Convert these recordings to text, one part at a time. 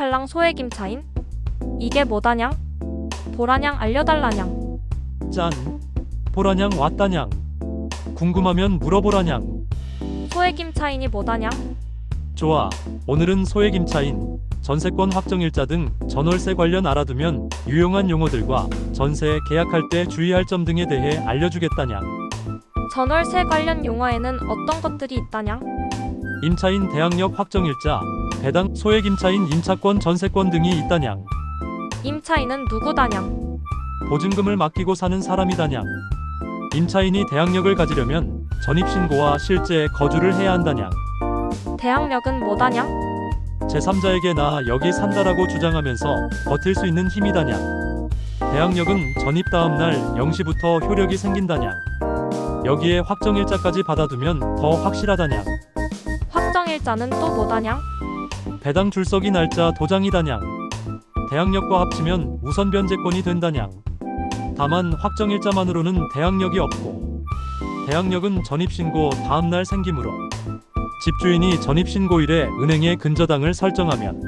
팔랑팔랑 소액임차인? 이게 뭐다냥? 보라냥 알려달라냥. 짠. 보라냥 왔다냥. 궁금하면 물어보라냥. 소액임차인이 뭐다냥? 좋아. 오늘은 소액임차인, 전세권 확정일자 등 전월세 관련 알아두면 유용한 용어들과 전세 계약할 때 주의할 점 등에 대해 알려주겠다냥. 전월세 관련 용어에는 어떤 것들이 있다냥? 임차인 대항력 확정일자, 배당 소액 임차인 임차권 전세권 등이 있다냥. 임차인은 누구다냥? 보증금을 맡기고 사는 사람이다냥. 임차인이 대항력을 가지려면 전입신고와 실제 거주를 해야 한다냥. 대항력은 뭐다냥? 제3자에게 나 여기 산다라고 주장하면서 버틸 수 있는 힘이다냥. 대항력은 전입 다음 날 0시부터 효력이 생긴다냥. 여기에 확정일자까지 받아두면 더 확실하다냥. 확정일자는 또 뭐다냥? 배당 줄서기 날짜 도장이다냥. 대항력과 합치면 우선 변제권이 된다냥. 다만 확정일자만으로는 대항력이 없고 대항력은 전입신고 다음 날 생기므로 집주인이 전입신고일에 은행에 근저당을 설정하면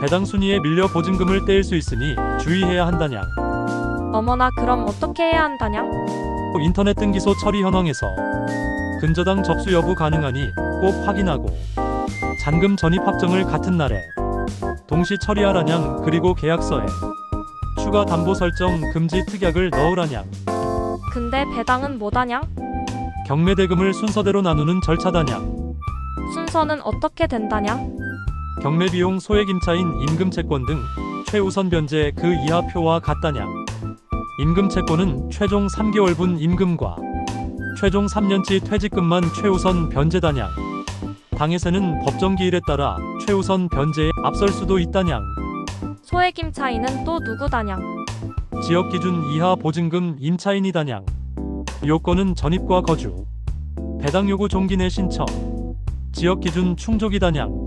배당 순위에 밀려 보증금을 떼일 수 있으니 주의해야 한다냥. 어머나 그럼 어떻게 해야 한다냥? 인터넷 등기소 처리 현황에서 근저당 접수 여부 가능하니 꼭 확인하고 잔금 전입 확정을 같은 날에 동시 처리하라냥 그리고 계약서에 추가 담보 설정 금지 특약을 넣으라냥 근데 배당은 뭐다냥? 경매대금을 순서대로 나누는 절차다냥 순서는 어떻게 된다냥? 경매비용 소액임차인 임금채권 등 최우선 변제 그 이하 표와 같다냥 임금채권은 최종 3개월분 임금과 최종 3년치 퇴직금만 최우선 변제다냥. 당해세는 법정기일에 따라 최우선 변제에 앞설 수도 있다냥. 소액 임차인은 또 누구다냥? 지역 기준 이하 보증금 임차인이다냥. 요건은 전입과 거주. 배당 요구 종기 내 신청. 지역 기준 충족이다냥.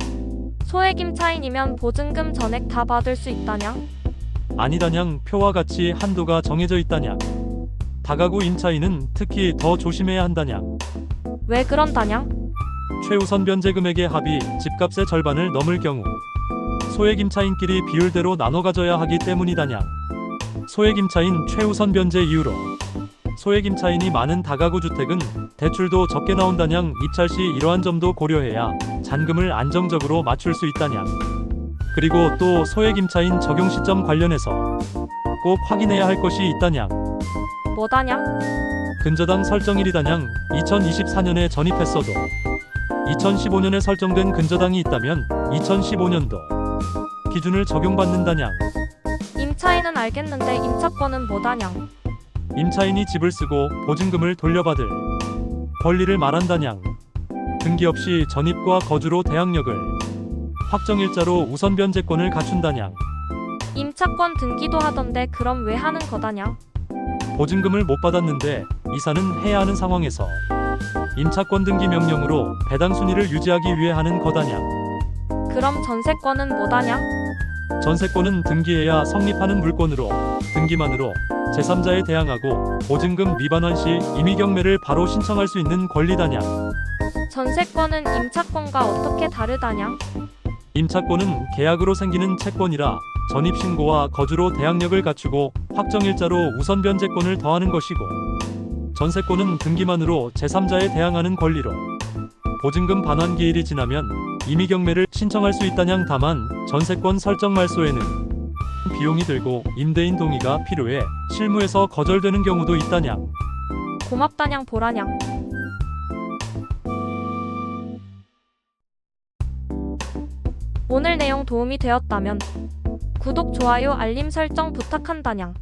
소액 임차인이면 보증금 전액 다 받을 수 있다냥? 아니다냥 표와 같이 한도가 정해져 있다냥 다가구 임차인은 특히 더 조심해야 한다냥 왜 그런다냥? 최우선 변제 금액의 합이 집값의 절반을 넘을 경우 소액 임차인끼리 비율대로 나눠 가져야 하기 때문이다냥 소액 임차인 최우선 변제 이유로 소액 임차인이 많은 다가구 주택은 대출도 적게 나온다냥 입찰 시 이러한 점도 고려해야 잔금을 안정적으로 맞출 수 있다냥 그리고 또 소액 임차인 적용 시점 관련해서 꼭 확인해야 할 것이 있다냥 뭐다냥? 근저당 설정일이다냥 2024년에 전입했어도 2015년에 설정된 근저당이 있다면 2015년도 기준을 적용받는다냥 임차인은 알겠는데 임차권은 뭐다냥? 임차인이 집을 쓰고 보증금을 돌려받을 권리를 말한다냥 등기 없이 전입과 거주로 대항력을 확정일자로 우선 변제권을 갖춘다냥 임차권 등기도 하던데 그럼 왜 하는 거다냥? 보증금을 못 받았는데 이사는 해야 하는 상황에서 임차권 등기 명령으로 배당 순위를 유지하기 위해 하는 거다냥 그럼 전세권은 뭐다냥? 전세권은 등기해야 성립하는 물건으로 등기만으로 제3자에 대항하고 보증금 미반환 시 임의경매를 바로 신청할 수 있는 권리다냥 전세권은 임차권과 어떻게 다르다냥? 임차권은 계약으로 생기는 채권이라 전입신고와 거주로 대항력을 갖추고 확정일자로 우선 변제권을 더하는 것이고 전세권은 등기만으로 제3자에 대항하는 권리로 보증금 반환 기일이 지나면 임의 경매를 신청할 수 있다냥 다만 전세권 설정 말소에는 비용이 들고 임대인 동의가 필요해 실무에서 거절되는 경우도 있다냥 고맙다냥 보라냥. 오늘 내용 도움이 되었다면 구독, 좋아요, 알림 설정 부탁한다냥.